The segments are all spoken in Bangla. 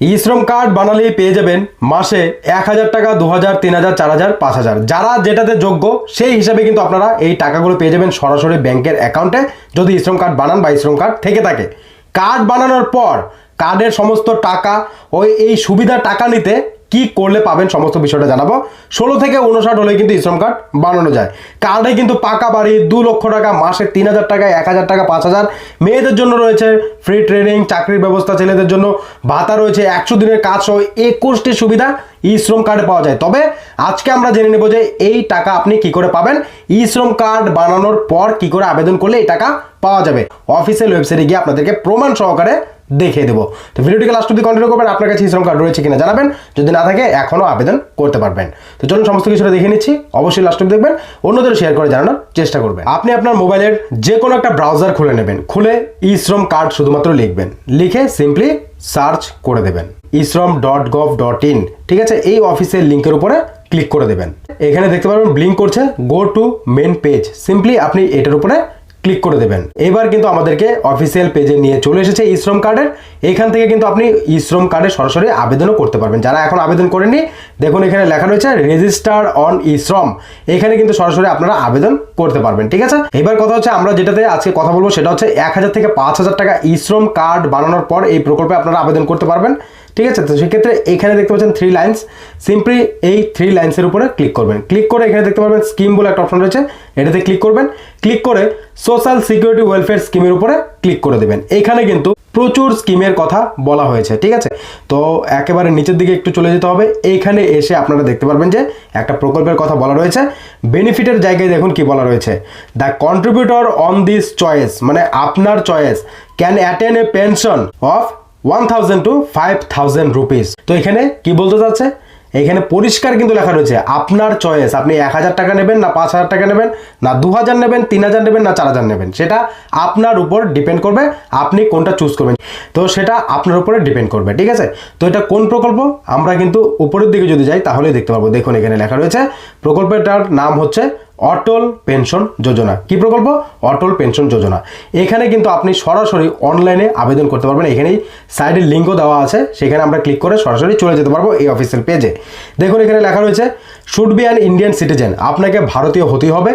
ই শ্রম কার্ড বানালেই পেয়ে যাবেন মাসে এক হাজার টাকা, দু হাজার, তিন হাজার, চার হাজার, পাঁচ হাজার। যারা যেটাতে যোগ্য, সেই হিসাবে কিন্তু আপনারা এই টাকাগুলো পেয়ে যাবেন সরাসরি ব্যাংকের অ্যাকাউন্টে, যদি ই শ্রম কার্ড বানান বা ই শ্রম কার্ড থেকে থাকে। কার্ড বানানোর পর, কার্ডের সমস্ত টাকা, ওই, এই সুবিধা টাকা নিতে কি করলে পাবেন সমস্ত বিষয়টা জানাব। ষোলো থেকে উনষাট হলে কিন্তু শ্রম কার্ড বানানো যায়। কার্ডে কিন্তু পাকা বাড়ি, দু লক্ষ টাকা, মাসে তিন হাজার টাকা, এক হাজার টাকা, পাঁচ হাজার। মেয়েদের জন্য রয়েছে ফ্রি ট্রেনিং চাকরির ব্যবস্থা ছেলেদের জন্য। ভাতা রয়েছে একশো দিনের কাজ সহ একুশটি সুবিধা ই শ্রম কার্ডে পাওয়া যায়। তবে আজকে আমরা জেনে নেব যে এই টাকা আপনি কি করে পাবেন? ই শ্রম কার্ড বানানোর পর কি করে আবেদন করলে এই টাকা পাওয়া যাবে? অফিসিয়াল ওয়েবসাইটে গিয়ে আপনাদেরকে প্রমাণ সহকারে দেখিয়ে দেবো। তো ভিডিওটিকে লাস্ট অব্দি কন্টিনিউ করবেন, আপনার কাছে ই শ্রম কার্ড রয়েছে কিনা জানাবেন। যদি না থাকে, এখনও আবেদন করতে পারবেন। তো চলুন সমস্ত কিছুটা দেখে নিচ্ছি। অবশ্যই লাস্ট অব্দি দেখবেন, অন্যদের শেয়ার করে জানানোর চেষ্টা করবেন। আপনি আপনার মোবাইলের যে কোনো একটা ব্রাউজার খুলে নেবেন। খুলে ই শ্রম কার্ড শুধুমাত্র লিখবেন। লিখে সিম্পলি সার্চ করে দেবেন। EShram dot gov dot in ঠিক আছে? এই অফিসের লিঙ্কের উপরে ক্লিক করে দেবেন। এখানে দেখতে পারবেন ব্লিঙ্ক করছে go to main page simply আপনি এটার উপরে ক্লিক করে দেবেন। এবার কিন্তু আমাদেরকে অফিসিয়াল পেজে নিয়ে চলে এসেছে ইশ্রম কার্ডের এখান থেকে কিন্তু আপনি ইশ্রম কার্ডে সরাসরি আবেদনও করতে পারবেন। যারা এখন আবেদন করেননি, দেখুন এখানে লেখা রয়েছে রেজিস্টার অন ইশ্রম এখানে কিন্তু সরাসরি আপনারা আবেদন করতে পারবেন, ঠিক আছে? এবার কথা হচ্ছে আমরা যেটাতে আজকে কথা বলব সেটা হচ্ছে এক হাজার থেকে পাঁচ হাজার টাকা ইশ্রম কার্ড বানানোর পর এই প্রকল্পে আপনারা আবেদন করতে পারবেন। ঠিক আছে? তো সেক্ষেত্রে এখানে দেখতে পাচ্ছেন থ্রি লাইন্স সিম্পলি এই থ্রি লাইন্সের উপরে ক্লিক করবেন। ক্লিক করে এখানে দেখতে পারবেন স্কিম বলে একটা অপশন রয়েছে। এটাতে ক্লিক করবেন। ক্লিক করে সোশ্যাল সিকিউরিটি ওয়েলফেয়ার স্কিমের উপরে ক্লিক করে দেবেন। এখানে কিন্তু প্রচুর স্কিমের কথা বলা হয়েছে, ঠিক আছে? তো একেবারে নিচের দিকে একটু চলে যেতে হবে। এইখানে এসে আপনারা দেখতে পারবেন যে একটা প্রকল্পের কথা বলা রয়েছে। বেনিফিটের জায়গায় দেখুন কি বলা রয়েছে। The contributor on this choice মানে আপনার choice can attain a pension of one thousand to five thousand rupees তো এখানে কি বলতে চাচ্ছে? এখানে পরিষ্কার কিন্তু লেখা রয়েছে, আপনার চয়েস আপনি এক হাজার টাকা নেবেন, না পাঁচ হাজার টাকা নেবেন, না দু হাজার নেবেন, তিন হাজার নেবেন, না চার হাজার নেবেন। সেটা আপনার উপর ডিপেন্ড করবে, আপনি কোনটা চুজ করবেন। তো সেটা আপনার উপরে ডিপেন্ড করবে, ঠিক আছে? তো এটা কোন প্রকল্প? আমরা কিন্তু উপরের দিকে যদি যাই, তাহলেই দেখতে পারব। দেখুন, এখানে লেখা রয়েছে প্রকল্পটার নাম হচ্ছে অটল পেনশন যোজনা। কি প্রকল্প? অটল পেনশন যোজনা। এখানে কিন্তু আপনি সরাসরি অনলাইনে আবেদন করতে পারবেন। এখানেই সাইডে লিঙ্কও দেওয়া আছে। সেখানে আমরা ক্লিক করে সরাসরি চলে যেতে পারব এই অফিসিয়াল পেজে দেখুন এখানে লেখা রয়েছে should be an Indian citizen আপনাকে ভারতীয় হতেই হবে।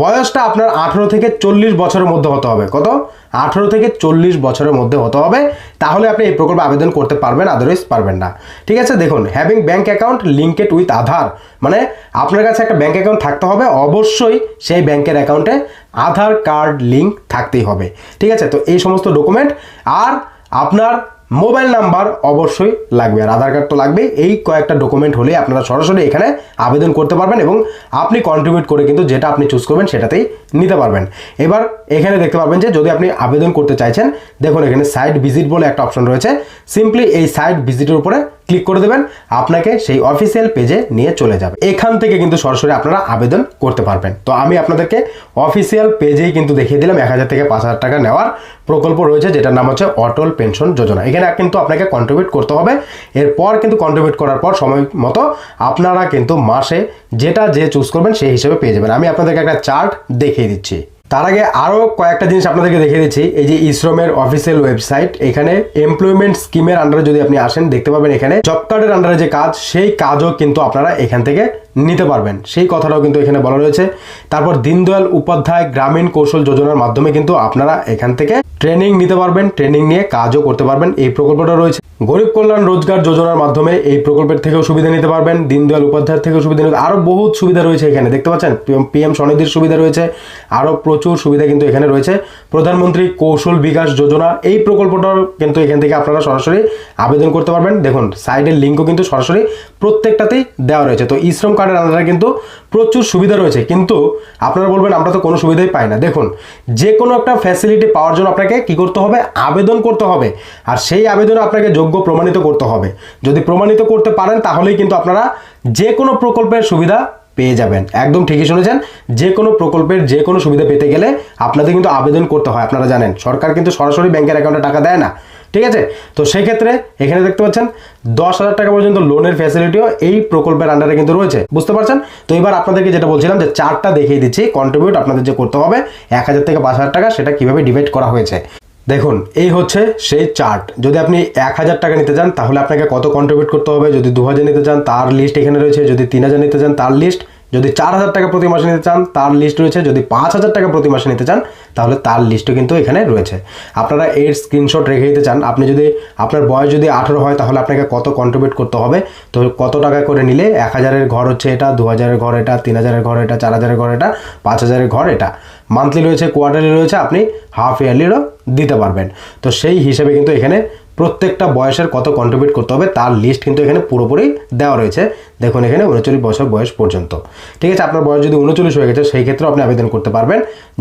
বয়সটা আপনার আঠেরো থেকে চল্লিশ বছরের মধ্যে হতে হবে। কত? আঠেরো থেকে চল্লিশ বছরের মধ্যে হতে হবে। তাহলে আপনি এই প্রকল্পে আবেদন করতে পারবেন আদারওয়াইজ পারবেন না। ঠিক আছে? দেখুন having bank account linked with Aadhaar মানে আপনার কাছে একটা ব্যাঙ্ক অ্যাকাউন্ট থাকতে হবে। অবশ্যই সেই ব্যাঙ্কের অ্যাকাউন্টে আধার কার্ড লিঙ্ক থাকতেই হবে। ঠিক আছে? তো এই সমস্ত ডকুমেন্ট আর আপনার মোবাইল নাম্বার অবশ্যই লাগবে। আর আধার কার্ড তো লাগবে এই কয়েকটা ডকুমেন্ট হলে আপনারা সরাসরি এখানে আবেদন করতে পারবেন এবং আপনি কন্ট্রিবিউট করে কিন্তু যেটা আপনি চুজ করবেন সেটাতেই নিতে পারবেন। এবার এখানে দেখতে পারবেন যে যদি আপনি আবেদন করতে চাইছেন, দেখুন এখানে সাইট ভিজিট বলে একটা অপশন রয়েছে। সিম্পলি এই সাইট ভিজিটের উপরে ক্লিক করে দেবেন, আপনাকে সেই অফিসিয়াল পেজে নিয়ে চলে যাবে। এখান থেকে কিন্তু সরাসরি আপনারা আবেদন করতে পারবেন। তো আমি আপনাদেরকে অফিসিয়াল পেজেই কিন্তু দেখিয়ে দিলাম, এক হাজার থেকে পাঁচ হাজার টাকা নেওয়ার প্রকল্প রয়েছে, যেটার নাম হচ্ছে অটল পেনশন যোজনা। এখানে কিন্তু আপনাকে কন্ট্রিবিউট করতে হবে। এরপর কিন্তু কন্ট্রিবিউট করার পর সময় মতো আপনারা কিন্তু মাসে যেটা যে চুজ করবেন সেই হিসেবে পেয়ে যাবেন। আমি আপনাদেরকে একটা চার্ট দেখিয়ে দিচ্ছি। তার আগে আরও কয়েকটা জিনিস আপনাদেরকে দেখিয়ে দিচ্ছি। এই যে ইসরোমের অফিসিয়াল ওয়েবসাইট এখানে এমপ্লয়মেন্ট স্কিমের আন্ডারে যদি আপনি আসেন, দেখতে পাবেন এখানে জব কার্ডের আন্ডারে যে কাজ, সেই কাজও কিন্তু আপনারা এখান থেকে নিতে পারবেন। সেই কথাটাও কিন্তু এখানে বলা রয়েছে। তারপর দীনদয়াল উপাধ্যায় গ্রামীণ কৌশল যোজনার মাধ্যমে কিন্তু আপনারা এখান থেকে ট্রেনিং নিতে পারবেন ট্রেনিং নিয়ে কাজও করতে পারবেন। এই প্রকল্পটা রয়েছে। গরিব কল্যাণ রোজগার যোজনার মাধ্যমে এই প্রকল্পের থেকেও সুবিধা নিতে পারবেন। দীনদয়াল উপাধ্যায়ের থেকেও সুবিধা নিতে আরও বহুত সুবিধা রয়েছে এখানে। দেখতে পাচ্ছেন? পিএম স্বনিধির সুবিধা রয়েছে। আরও প্রচুর সুবিধা কিন্তু এখানে রয়েছে। প্রধানমন্ত্রী কৌশল বিকাশ যোজনা, এই প্রকল্পটার কিন্তু এখান থেকে আপনারা সরাসরি আবেদন করতে পারবেন। দেখুন সাইডের লিঙ্কও কিন্তু সরাসরি প্রত্যেকটাতেই দেওয়া রয়েছে। তো ইশ্রম কার্ডের আন্ডারে কিন্তু প্রচুর সুবিধা রয়েছে। কিন্তু আপনারা বলবেন, আমরা তো কোনো সুবিধাই পাই না। দেখুন যে কোনো একটা ফ্যাসিলিটি পাওয়ার জন্য আপনাকে কি করতে হবে? আবেদন করতে হবে। আর সেই আবেদনে আপনাকে যোগ্য প্রমাণিত করতে হবে। যদি প্রমাণিত করতে পারেন, তাহলেই কিন্তু আপনারা যে কোনো প্রকল্পের সুবিধা পেয়ে যাবেন। একদম ঠিকই শুনেছেন যে কোনো প্রকল্পের যে কোনো সুবিধা পেতে গেলে আপনাদের কিন্তু আবেদন করতে হয়। আপনারা জানেন, সরকার কিন্তু সরাসরি ব্যাংকের অ্যাকাউন্টে টাকা দেয় না। ঠিক আছে? তো সেক্ষেত্রে এখানে দেখতে পাচ্ছেন, দশ হাজার টাকা পর্যন্ত লোনের ফ্যাসিলিটিও এই প্রকল্পের আন্ডারে কিন্তু রয়েছে। বুঝতে পারছেন? তো এবার আপনাদেরকে যেটা বলছিলাম যে চারটা দেখিয়ে দিচ্ছি কন্ট্রিবিউট আপনাদের যে করতে হবে, এক হাজার থেকে পাঁচ হাজার টাকা সেটা কীভাবে ডিভাইড করা হয়েছে। দেখুন, এই হচ্ছে সেই চার্ট যদি আপনি এক হাজার টাকা নিতে চান, তাহলে আপনাকে কত কন্ট্রিবিউট করতে হবে? যদি দু হাজার নিতে চান, তার লিস্ট এখানে রয়েছে। যদি তিন হাজার নিতে চান, তার লিস্ট যদি চার হাজার টাকা প্রতি মাসে নিতে চান, তার লিস্ট রয়েছে। যদি পাঁচ হাজার টাকা প্রতি মাসে নিতে চান, তাহলে তার লিস্টও কিন্তু এখানে রয়েছে। আপনারা এর স্ক্রিনশট রেখে দিতে চান। আপনি যদি, আপনার বয়স যদি আঠেরো হয়, তাহলে আপনাকে কত কন্ট্রিবিউট করতে হবে? তো কত টাকা করে নিলে এক হাজারের ঘর হচ্ছে এটা, দু হাজারের ঘর এটা, তিন হাজারের ঘর এটা, চার হাজারের ঘর এটা, পাঁচ হাজারের ঘর এটা। মান্থলি রয়েছে কোয়ার্টারলি রয়েছে, আপনি হাফ ইয়ারলিরও দিতে পারবেন। তো সেই হিসেবে কিন্তু এখানে প্রত্যেকটা বয়সের কত কন্ট্রিবিউট করতে হবে, তার লিস্ট কিন্তু এখানে পুরোপুরি দেওয়া রয়েছে। দেখুন এখানে উনচল্লিশ বছর বয়স পর্যন্ত। ঠিক আছে, আপনার বয়স যদি উনচল্লিশ হয়ে গেছে, সেই ক্ষেত্রে আপনি আবেদন করতে পারবেন।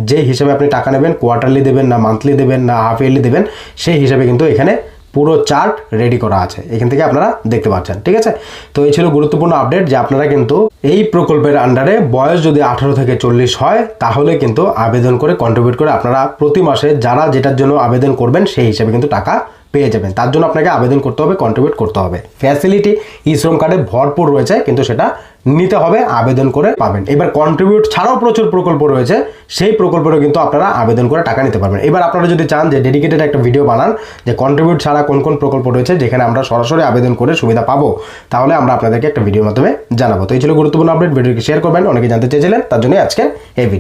যে হিসেবে আপনি টাকা নেবেন কোয়ার্টারলি দেবেন না মান্থলি দেবেন না হাফ ইয়ারলি দেবেন, সেই হিসেবে কিন্তু এখানে পুরো চার্ট রেডি করা আছে। এখান থেকে আপনারা দেখতে পাচ্ছেন, ঠিক আছে? তো এই ছিল গুরুত্বপূর্ণ আপডেট যে আপনারা কিন্তু এই প্রকল্পের আন্ডারে বয়স যদি আঠারো থেকে চল্লিশ হয়, তাহলে কিন্তু আবেদন করে কন্ট্রিবিউট করে আপনারা প্রতি মাসে যারা যেটার জন্য আবেদন করবেন, সেই হিসেবে কিন্তু টাকা পেয়ে যাবেন। তার জন্য আপনাকে আবেদন করতে হবে কন্ট্রিবিউট করতে হবে। ফ্যাসিলিটি ই শ্রম কার্ডে ভরপুর রয়েছে, কিন্তু সেটা নিতে হবে, আবেদন করে পাবেন। এবার কন্ট্রিবিউট ছাড়াও প্রচুর প্রকল্প রয়েছে, সেই প্রকল্পেরও কিন্তু আপনারা আবেদন করে টাকা নিতে পারবেন। এবার আপনারা যদি চান যে ডেডিকেটেড একটা ভিডিও বানান, যে কন্ট্রিবিউট ছাড়া কোন কোন প্রকল্প রয়েছে, যেখানে আমরা সরাসরি আবেদন করে সুবিধা পাবো, তাহলে আমরা আপনাদেরকে একটা ভিডিওর মাধ্যমে জানাব। তো এই ছিল গুরুত্বপূর্ণ আপডেট ভিডিওকে শেয়ার করবেন, অনেকে জানতে চেয়েছিলেন, তার জন্য আজকে এই ভিডিও